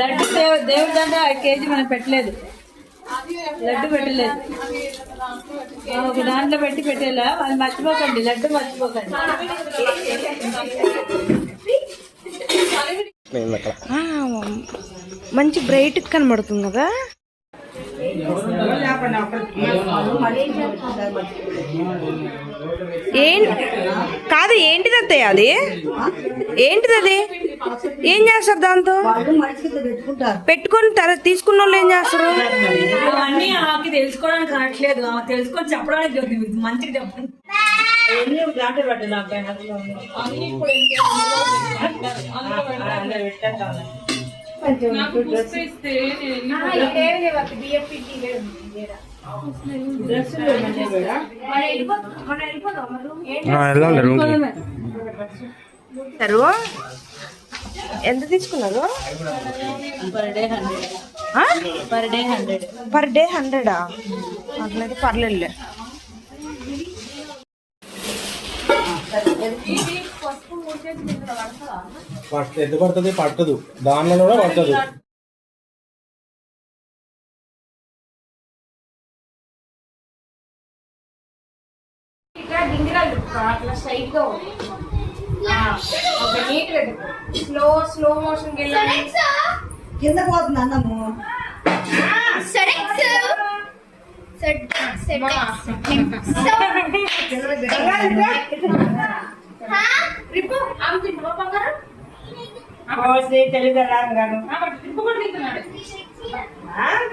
లడ్డు దేవుడి దండ కేజీ మనం పెట్టలేదు. లడ్డు పెట్టలేదు. ఒక దాంట్లో పెట్టి పెట్టేలా అది మర్చిపోకండి లడ్డు మర్చిపోకండి. మంచి బ్రైట్ కనబడుతుంది కదా? ఏం కాదు ఏంటిది అత్తయ్య అది? ఏంటిది అది? ఏం చేస్తారు దాంతో? పెట్టుకొని తర తీసుకున్న వాళ్ళు ఏం చేస్తారు? అవన్నీ ఆమెకి తెలుసుకోవడానికి రావట్లేదు. ఆమె తెలుసుకొని చెప్పడానికి మంచిగా చెప్పండి. సరు ఎంత తీసుకున్నారు? పర్ డే హండ్రెడ్ అట్లయితే పర్లేదులే. ఎంత పడుతుంది? పట్టదు. దానిలో కూడా డింగిరాలు అట్లా స్ట్రైట్గా ఒక నీట్ స్లో స్లో మోషన్ వెళ్ళాలి కింద పోతుంది. అన్నము ఆమె తింటున్నావా బంగారం?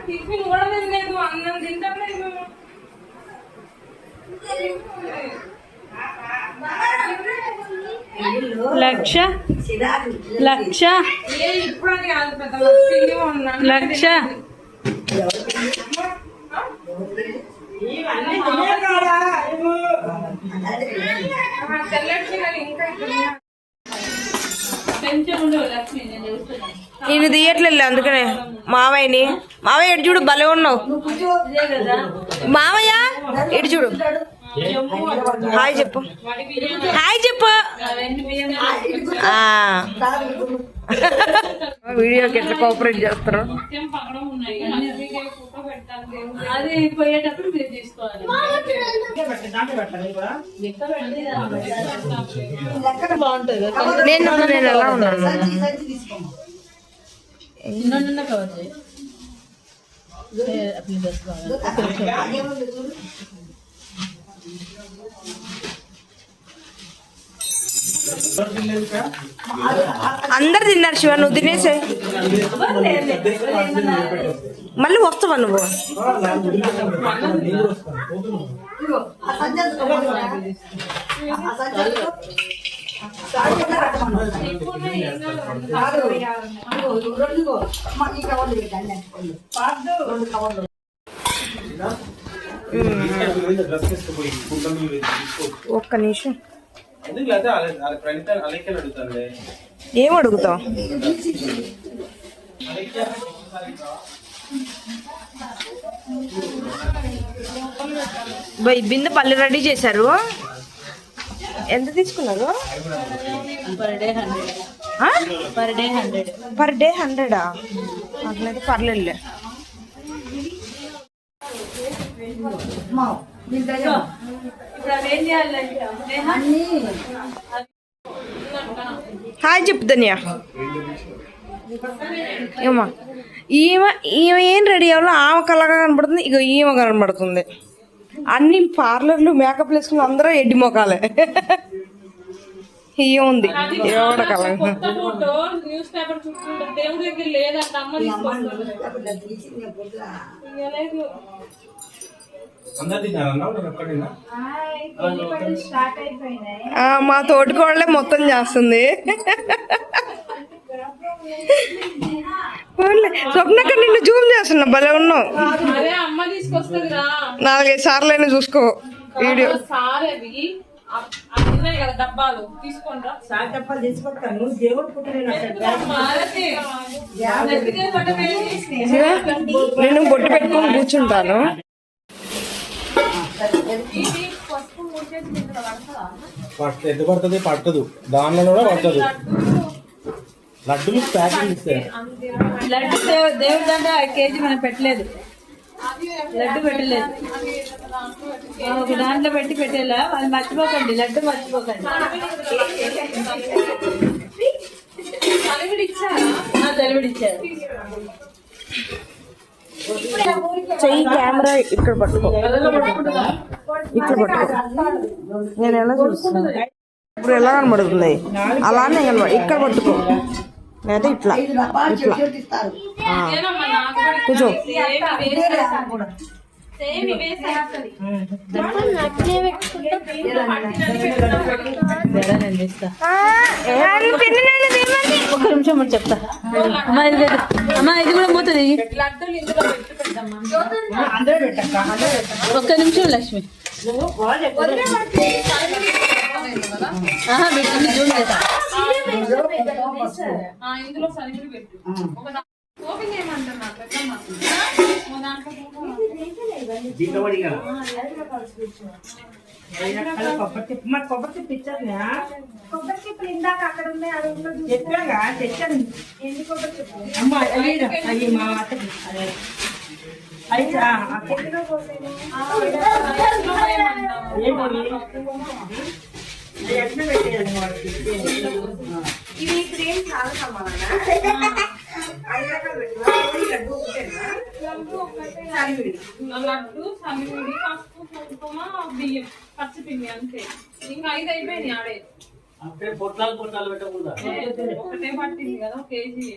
టిఫిన్ కూడా తినలేదు అన్నం తింటలేదు. లక్ష లక్ష. లక్ష. ఇంకా నేను తీయట్లేదు అందుకనే. మావయ్యని. మావయ్య ఇటు చూడు భలే ఉన్నావు. మావయ్య ఎటు చూడు. హాయ్ చెప్పు. హాయ్ చెప్పు. వీడియోకి ఎట్లా కోఆపరేట్ చేస్తారు. అది పోయేటప్పుడు మీరు తీసుకోవాలి. నేను నేను ఎలా ఉన్నాను. చిన్న చిన్న కవర్ చేయి ఏ, అట్లా చేసుకోవాలి అందరు తిన్నారు శివ నువ్వు తినేసే. మళ్ళీ వస్తావా నువ్వు? ఒక్క నిమిషం. ఏం అడుగుతావు? బై బిందె పళ్ళు రెడీ చేశారు. ఎంత తీసుకున్నారు? Per day hundred? Per day hundred per day హండ్రెడా అట్లయితే పర్లేదులే. హాయ్ చెప్పు ధన్య. ఏమా. ఈమె ఈమె ఏం రెడీ అవ్వాలో ఆమె కళగా కనబడుతుంది ఇక ఈమె కనబడుతుంది. అన్ని పార్లర్లు మేకప్ వేసుకుని అందరూ ఎడ్డి మొఖాలే ఏముంది? ఎవడ కళ మా తోటికోడలే మొత్తం చేస్తుంది. పోన్లే. స్వప్నక్క నిన్ను జూమ్ చేస్తున్నా భలే ఉన్నావు. నాలుగైదు సార్లు అయినా చూసుకో వీడియో. డబ్బాలు. నేను బొట్టు పెట్టుకొని కూర్చుంటాను. ఫస్ట్ ఎంత పడుతుంది? పట్టదు. దానిలో కూడా పట్టదు లడ్డు ప్యాకింగ్ ఇస్తే. లడ్డు దేవు- దేవుడి దాంట్లో కేజీ మనం పెట్టలేదు. లడ్డు పెట్టలేదు. ఆ, ఒక దాంట్లో పెట్టి పెట్టేలా? అది మర్చిపోకండి. లడ్డు మర్చిపోకండి. ఆ, తెలివిడిచ్చారు చెయ్యి కెమెరా ఇక్కడ పట్టుకో. ఇక్కడ పట్టుకో. నేను ఎలా చూస్తున్నాను ఇప్పుడు ఎలా కనబడుతుంది? అలానే కనబడు ఇక్కడ పట్టుకో. లేదా ఇట్లా ఇట్లా. కూర్చో. ఒక్క నిమిషం చెప్తా అమ్మా ఇది లేదు. అమ్మా ఇది కూడా పోతుంది ఒక్క నిమిషం లక్ష్మి ఆహా వీటిని జూన్ చేస్తా ఆ, ఇందులో సరిగ్గా పెట్టు ఓపెన్ దాంట్లో కుంకుమ. కొబ్బరి చెప్పులు ఇందాక అక్కడ ఉన్నాయి అది. ఉన్న ఎన్ని కొబ్బరి? ఇవి చాలా సమాధానం ఐదు రకాలు పెట్టు లడ్డు ఒకటేనా లడ్డు ఒకటే లడ్డు పసుపు కుంకుమ బియ్యం పచ్చిపిండి అంతే. ఇంకా ఐదు అయిపోయినాయి ఆడే. ఒకటే పట్టింది కదా కేజీ.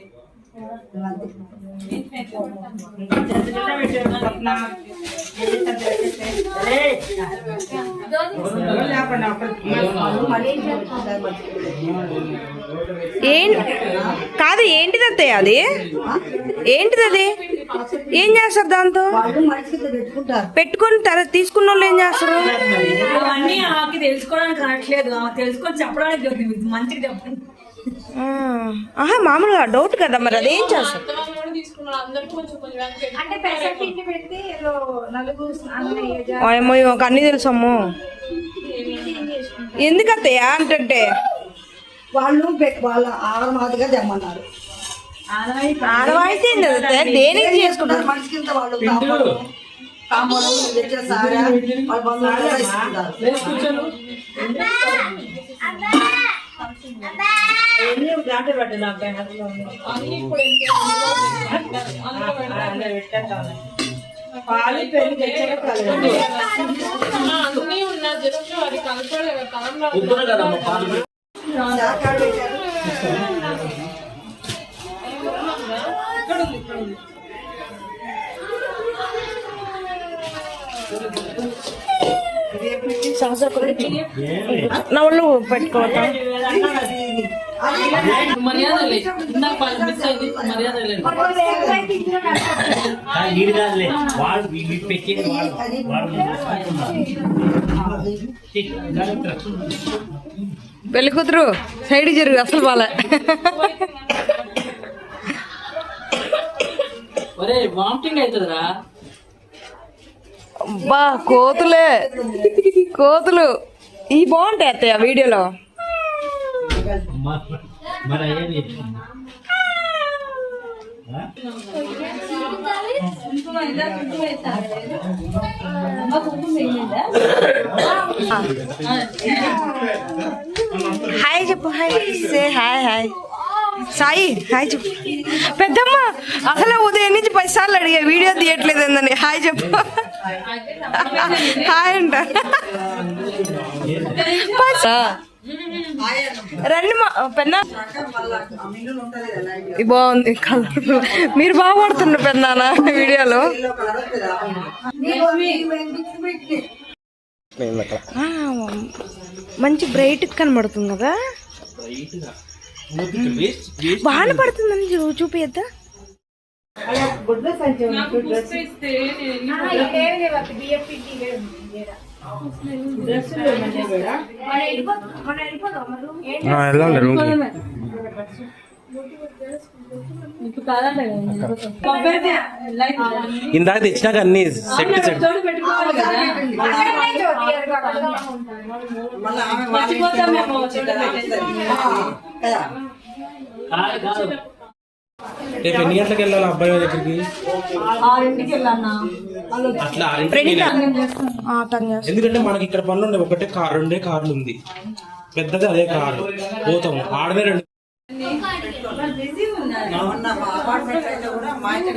ఏం కాదు ఏంటిది అత్తయ్య అది? ఏంటిది అది? ఏం చేస్తారు దాంతో? పెట్టుకొని తర్వాత తీసుకున్న వాళ్ళు ఏం చేస్తారు? అవన్నీ ఆమెకి తెలుసుకోవడానికి రావట్లేదు. తెలుసుకొని చెప్పడానికి మంచిగా చెప్పండి. ఆహా మామూలుగా డౌట్ కదా మరి అదేం అన్నయ్య ఏమో ఒక అన్ని తెలుసమ్మో ఎందుకు అత్తయ్య అంటే వాళ్ళు వాళ్ళ ఆడమాదిగా తెమ్మన్నారు. ఆడవాయితే? దేనికి చేసుకుంటారు? మనిషికి ఇంత వాళ్ళు కాంపౌండ్. కాంపౌండ్ తెచ్చే సారా వాళ్ళ బంధువులు కూడా ఇస్తున్నారు అన్ని ఇప్పుడు ఎంత అందులో పెడతారు. ఆ, అన్నీ ఉన్నాయి జస్ట్ అది కలపలేదు కలంలో శాఖలు పెట్టారు నా వాళ్ళు పెట్టుకోవటం మర్యాద లేదు ఇందాక మిస్ అయింది మర్యాద లేదు వాడు వాడు పెళ్ళి కూతురు సైడ్ జరుగు అసలు వాళ్ళ. ఒరే వామిటింగ్ అవుతుందిరా. అబ్బా కోతులే. కోతులు. ఈ బాగుంటాయి అత్తయ్య వీడియోలో. హాయ్ చెప్పు hi. Say hi hi Sai hi చెప్పు. పెద్దమ్మ అసలు ఉదయం నుంచి పది సార్లు అడిగా వీడియో తీయట్లేదు ఏందని. హాయ్ చెప్పు. హాయ్ అంట. రండి మా పెన్నా. బాగుంది కలర్ మీరు బాగా పడుతున్నారు పెన్నానా వీడియోలో. ఆ, మంచి బ్రైట్ కనబడుతుంది కదా. బాగానే పడుతుందని చూ- చూపియద్దా మన రూమ్. ఇందాక తెచ్చినాక అన్ని సెట్ సెట్ రేపు ఎన్ని గంటలకు వెళ్ళాలి అబ్బాయి దగ్గరికి? అట్లా. ఎందుకంటే మనకి ఇక్కడ పనులు ఉండే ఒకటే కారు రెండే కార్లు ఉంది. పెద్దది అదే కారు. పోతాం ఆడనే రెండు అపార్ట్మెంట్ అయితే కూడా మా ఇంటి